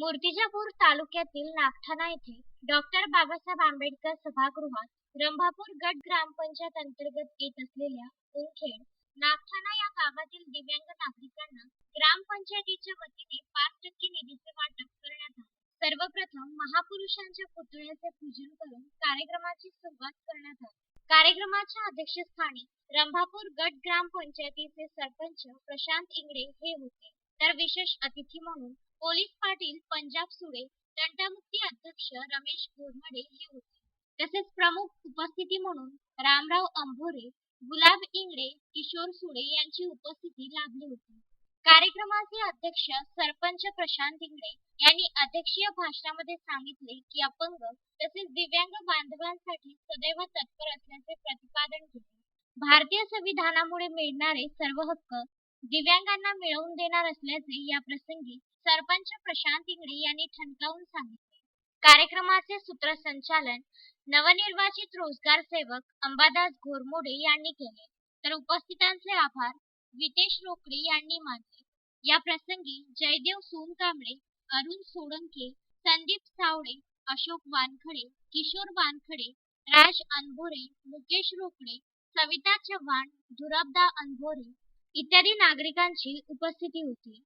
मूर्तिजापूर तालुक्यातील नागठाणा येथे डॉक्टर बाबासाहेब आंबेडकर सभागृहात रंभापूर गट ग्रामपंचायत अंतर्गत येत असलेल्या उनखेड नागठाणा या गावातील दिव्यांग नागरिकांना ग्रामपंचायतीच्या वतीने पाच टक्के निधीचे वाटप करण्यात आले. सर्वप्रथम महापुरुषांच्या पुतळ्याचे पूजन करून कार्यक्रमाची सुरुवात करण्यात आली. कार्यक्रमाच्या अध्यक्षस्थानी रंभापूर गट ग्रामपंचायतीचे सरपंच प्रशांत इंगडे हे होते. तर विशेष अतिथी म्हणून पोलीस पाटील पंजाब सुडे तंटामुक्ती अध्यक्ष रमेश घोरमडे हे होते. तसेच प्रमुख उपस्थिती म्हणून रामराव अंभोरे गुलाब इंगडे किशोर सुडे यांची उपस्थिती लाभली होती. कार्यक्रमाचे अध्यक्ष सरपंच प्रशांत इंगडे यांनी अध्यक्षीय भाषणामध्ये सांगितले की अपंग तसेच दिव्यांग बांधवांसाठी सदैव तत्पर असल्याचे प्रतिपादन केले. भारतीय संविधानामुळे मिळणारे सर्व हक्क दिव्यांगांना मिळवून देणार असल्याचे या प्रसंगी सरपंच प्रशांत इंगळे यांनी ठणकावून सांगितले. कार्यक्रमाचे सूत्रसंचालन नवनिर्वाचित रोजगार सेवक अंबादास घोरमोडे यांनी केले. तर उपस्थितांचे आभार वितेश रोकडे यांनी मानले. या प्रसंगी जयदेव सोनकांबळे अरुण सोळंके संदीप सावळे अशोक वानखडे किशोर वानखडे राज अनभोरे मुकेश रोकडे सविता चव्हाण धुरबदा अनभोरे इत्यादी नागरिकांची उपस्थिती होती.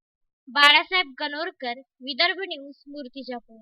बाळासाहेब गणोरकर विदर्भ न्यूज मूर्तिजापूर.